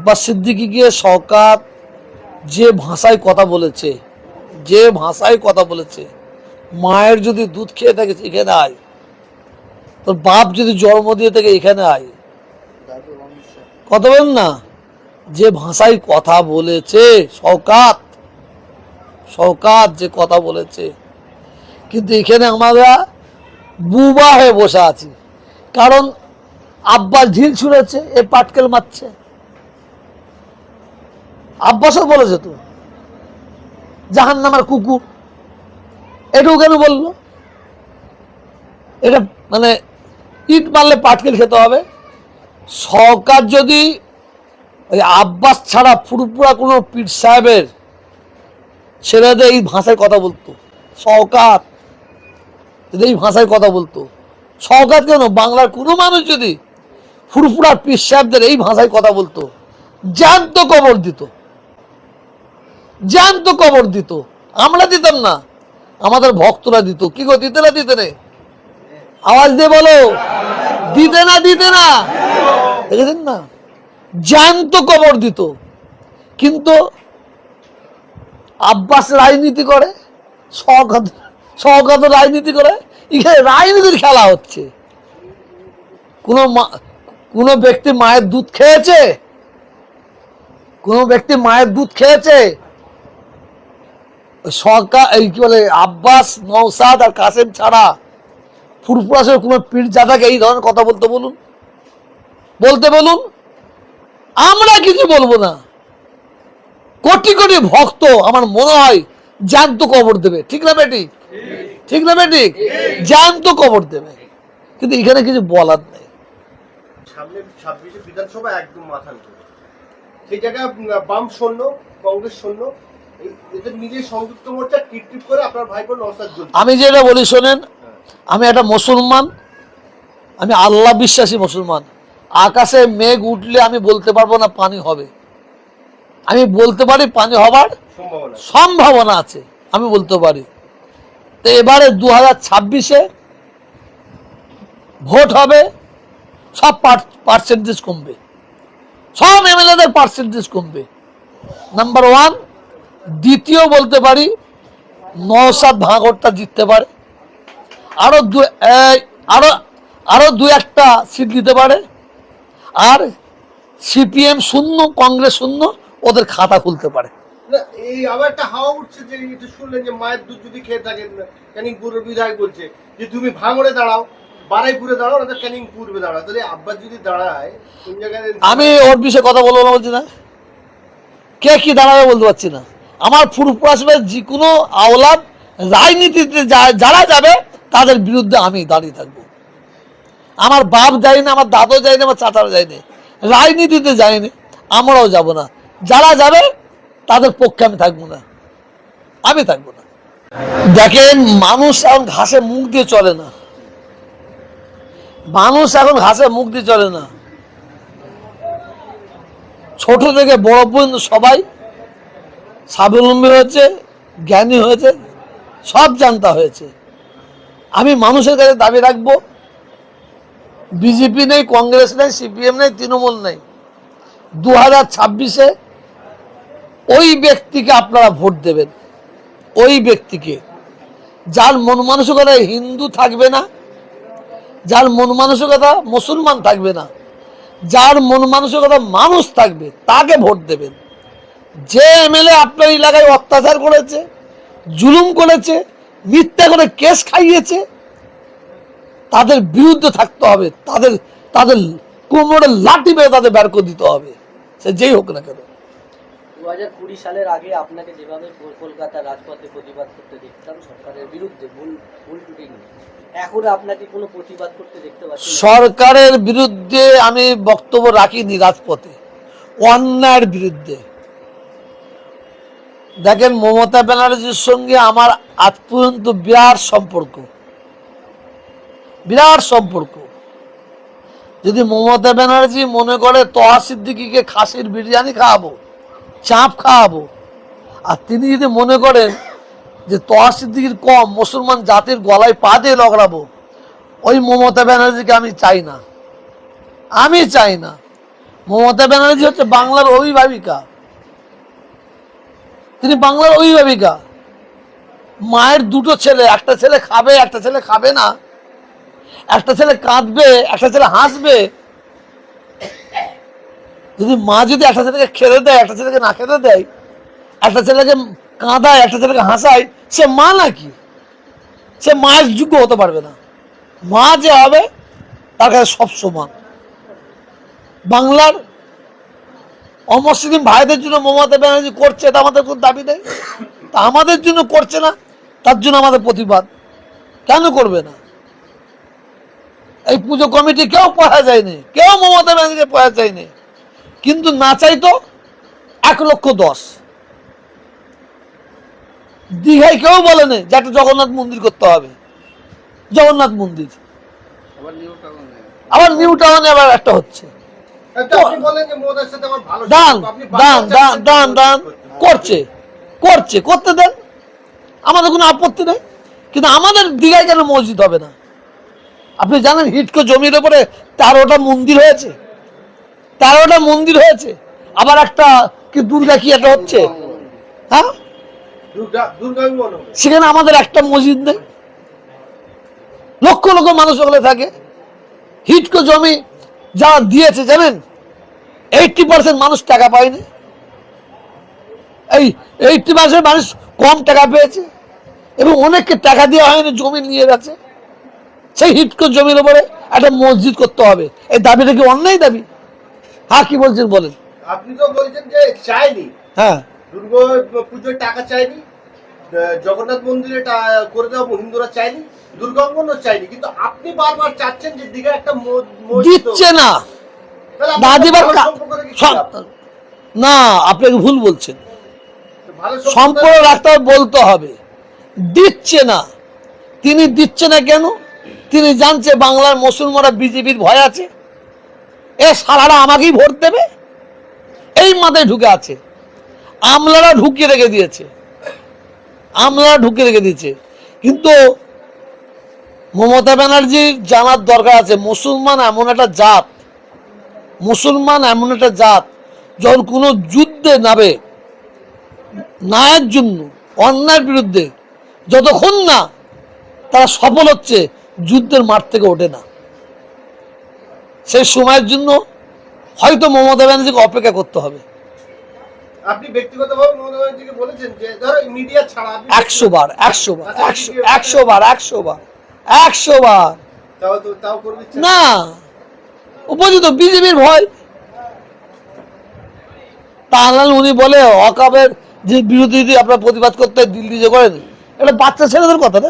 আব্বাস সিদ্দিকিকে শওকাত যে ভাষায় কথা বলেছে, যে ভাষায় কথা বলেছে, মায়ের যদি দুধ খেয়ে থাকে এখানে আয়, তোর বাপ যদি জন্ম দিয়ে থাকে এখানে আয়। কথা বলেন না। যে ভাষায় কথা বলেছে শওকাত শওকাত যে কথা বলেছে, কিন্তু এখানে আমরা বুবা হয়ে বসে আছি। কারণ আব্বাস ঢিল ছুঁড়েছে, এ পাটকেল মারছে। আব্বাসও বলেছে তো জাহান নামার কুকুর। এটাও কেন বলল? এটা মানে ইট মারলে পাটকেল খেতে হবে। সরকার যদি ওই আব্বাস ছাড়া ফুরপুরা কোনো পীর সাহেবের ছেলেদের এই ভাষায় কথা বলতো, সরকার যদি এই ভাষায় কথা বলতো, সরকার কেন? বাংলার কোনো মানুষ যদি ফুরফুরার পীর সাহেবদের এই ভাষায় কথা বলতো, জ্যান্ত কবর দিত। জ্যান্ত কবর দিত। আমরা দিতাম না। আমাদের ভক্তরা দিত। কি গো, দিতে না, দিতে আওয়াজ দিয়ে বলো। দিতে না দিতে না? দেখেছেন না? জ্যান্ত কবর দিত। কিন্তু আব্বাস রাজনীতি করে সহকাত রাজনীতি করে এখানে রাজনীতির খেলা হচ্ছে। কোনো কোনো ব্যক্তি মায়ের দুধ খেয়েছে? কোনো ব্যক্তি মায়ের দুধ খেয়েছে? সরকার, এই কি বলে, আব্বাস নৌসাদ আর কাসেম ছাড়া ফুরফুরাসের কোনো পীর জাদাকে এই ধরনের কথা বলতে বলুন। বলতে বলুন, আমরা কিছু বলব না। কোটি কোটি ভক্ত আমার মনে হয় জ্যান্ত কবর দেবে। ঠিক না বেটি? ঠিক না বেটি? জ্যান্ত কবর দেবে। কিন্তু এখানে কিছু বলার নেই। ছাব্বিশে বিধানসভা একদম উপরে। সেই জায়গায় বাম সৈন্য কংগ্রেস সৈন্য আমি যেটা বলি শোনেন আমি একটা মুসলমান আমি আল্লাহ বিশ্বাসী মুসলমান। আকাশে মেঘ উঠলে আমি বলতে পারব না পানি হবে। আমি বলতে পারি পানি হবার সম্ভাবনা সম্ভাবনা আছে আমি বলতে পারি। তো এবারে দু হাজার ছাব্বিশে ভোট হবে সব পার্সেন্টেজ কমবে। সব এমএলএদের পার্সেন্টেজ কমবে। নাম্বার ওয়ান দ্বিতীয় বলতে পারি নৌসাদ ভাঙরটা জিততে পারে। আরও দু এই, আরও আরও দু একটা সিট দিতে পারে। আর সিপিএম শূন্য কংগ্রেস শূন্য ওদের খাতা খুলতে পারে। এই আবার একটা হাওয়া উঠছে যে এটা শুনলেন যে মায়ের দুধ যদি খেয়ে থাকেন বিধায়ক বলছে যে তুমি ভাঙড়ে দাঁড়াও বারাইপুরে দাঁড়াও না দাঁড়াও। তাহলে আব্বাস যদি দাঁড়ায় আমি ওর বিষয়ে কথা বলব না বলছি না। কে কি দাঁড়াবে বলতে পারছি না। আমার ফুরপুরাসবের যে কোনো আওলাদ রাজনীতিতে যারা যাবে, তাদের বিরুদ্ধে আমি দাঁড়িয়ে থাকব। আমার বাপ যায়নি, আমার দাদু যায়নি, আমার চাচারা যায়নি, রাজনীতিতে যায়নি, আমরাও যাব না। যারা যাবে, তাদের পক্ষে আমি থাকব না। আমি থাকব না। দেখেন, মানুষ এখন ঘাসে মুখ দিয়ে চলে না। মানুষ এখন ঘাসে মুখ দিয়ে চলে না। ছোট থেকে বড় পর্যন্ত সবাই স্বাবলম্বী হয়েছে, জ্ঞানী হয়েছে, সব জানতা হয়েছে। আমি মানুষের কাছে দাবি রাখব, বিজেপি নেই, কংগ্রেস নেই, সিপিএম নেই, তৃণমূল নেই। দু হাজার ছাব্বিশে ওই ব্যক্তিকে আপনারা ভোট দেবেন। ওই ব্যক্তিকে। যার মন মানসিকতা হিন্দু থাকবে না, যার মন মানসিকতা মুসলমান থাকবে না, যার মন মানসিকতা মানুষ থাকবে, তাকে ভোট দেবেন। যে এমএলএ আপনার এলাকায় অত্যাচার করেছে জুলুম করেছে মিথ্যা করে কেস খাইয়েছে তাদের বিরুদ্ধে থাকতে হবে তাদের তাদের কোমরে লাঠি মেরে তাদের বের করে দিতে হবে সে যেই হোক না কেন। দু হাজার কুড়ি সালের আগে আপনাকে যেভাবে কল- রাজপথে প্রতিবাদ করতে দেখতাম সরকারের বিরুদ্ধে ভুল ভুল ত্রুটি এখন আপনাকে কোনো প্রতিবাদ করতে দেখতে পাচ্ছি সরকারের বিরুদ্ধে আমি বক্তব্য রাখিনি রাজপথে অন্যায়ের বিরুদ্ধে। দেখেন মমতা ব্যানার্জির সঙ্গে আমার আজ পর্যন্ত বিরাট সম্পর্ক। বিরাট সম্পর্ক। যদি মমতা ব্যানার্জি মনে করে তহা সিদ্দিকিকে খাসির বিরিয়ানি খাওয়াবো, চাপ খাওয়াবো, আর তিনি যদি মনে করেন যে তহা সিদ্দিকির কম মুসলমান জাতির গলায় পা দিয়ে লগড়াবো ওই মমতা ব্যানার্জিকে আমি চাই না। আমি চাই না। মমতা ব্যানার্জি হচ্ছে বাংলার অভিভাবিকা। তিনি বাংলার অভিভাবিকা। মায়ের দুটো ছেলে, একটা ছেলে খাবে, একটা ছেলে খাবে না। একটা ছেলে কাঁদবে, একটা ছেলে হাসবে। যদি মা যদি একটা ছেলেকে খেতে দেয়, একটা ছেলেকে না খেতে দেয়, একটা ছেলেকে কাঁদায়, একটা ছেলেকে হাসায়, সে মা নাকি? সে মায়ের যোগ্য হতে পারবে না। মা যে হবে, তার কাছে সব সমান। বাংলার অমুসলিম ভাইদের জন্য মমতা ব্যানার্জি করছে এটা আমাদের কোনো দাবি নেই। তা আমাদের জন্য করছে না তার জন্য আমাদের প্রতিবাদ। কেন করবে না? এই পুজো কমিটি কেউ পড়া যায়নি কেউ মমতা ব্যানার্জিকে পড়া যায়নি কিন্তু না চাইতো এক লক্ষ দশ। দীঘায় কেউ বলেনি যে একটা জগন্নাথ মন্দির করতে হবে। জগন্নাথ মন্দির। আবার নিউ টাউনে আবার একটা হচ্ছে। দান আপনি দান দান দান দান। করছে করছে করতে দেন। আমাদের কোনো আপত্তি নেই। কিন্তু আমাদের দীঘায় কেন মসজিদ হবে না। আপনি জানেন হিটকো জমির উপরে তেরোটা মন্দির হয়েছে। তেরোটা মন্দির হয়েছে। আবার একটা কি দুর্গা কি একটা হচ্ছে? হ্যাঁ। সেখানে আমাদের একটা মসজিদ নেই। লক্ষ লক্ষ মানুষ ওখানে থাকে। হিটকো জমি যা দিয়েছে জানেন? এইটটি পার্সেন্ট মানুষ টাকা পায়নি। এই এইটটি পার্সেন্ট মানুষ কম টাকা পেয়েছে এবং অনেককে টাকা দেওয়া হয়নি জমি নিয়ে গেছে সেই হিটকো জমির উপরে একটা মসজিদ করতে হবে। এই দাবিটা কি অন্যায় দাবি? হ্যাঁ কি বলছেন বলেন। আপনি তো বলছেন যে চাইনি। হ্যাঁ। দুর্গা পুজোর টাকা চাইনি জগন্নাথ মন্দিরে করে দেওয়া হিন্দুরা চাইনি দুর্গাঙ্গনও চাইনি কিন্তু আপনি বারবার চাচ্ছেন যে দিঘা একটা মসজিদ দিচ্ছে না। না দিবার ভালো আপনাকে বলছেন সম্পর্ক রাখতে বলতে হবে। দিচ্ছে না। তিনি দিচ্ছে না কেন? তিনি জানছে বাংলার মুসলমানরা বিজেপির ভয় আছে। এ সারারা আমাকেই ভোট দেবে? এই মাথায় ঢুকে আছে। আমলারা ঢুকিয়ে রেখে দিয়েছে। আমলারা ঢুকিয়ে রেখে দিয়েছে। কিন্তু মমতা ব্যানার্জির জানার দরকার আছে। মুসলমান এমন একটা জাত মুসলমান এমন একটা জাত যখন কোনো যুদ্ধে নাবে ন্যায়ের জন্য অন্যায়ের বিরুদ্ধে যতক্ষণ না তারা সফল হচ্ছে যুদ্ধের মাঠ থেকে ওঠে না। সেই সময়ের জন্য হয়তো মমতা ব্যানার্জিকে অপেক্ষা করতে হবে। আপনি ব্যক্তিগতভাবে মমতা ব্যানার্জিকে বলেছেন যে ধরো মিডিয়া ছাড়া একশো বার একশো বার একশো একশো বার একশো বার একশো না। উপযুক্ত বিজেপির ভয়। তাহলে উনি বলে অকাবের যে বিরোধী আপনার প্রতিবাদ করতে দিল্লি যে করেন, এটা বাচ্চা ছেলেদের কথা না?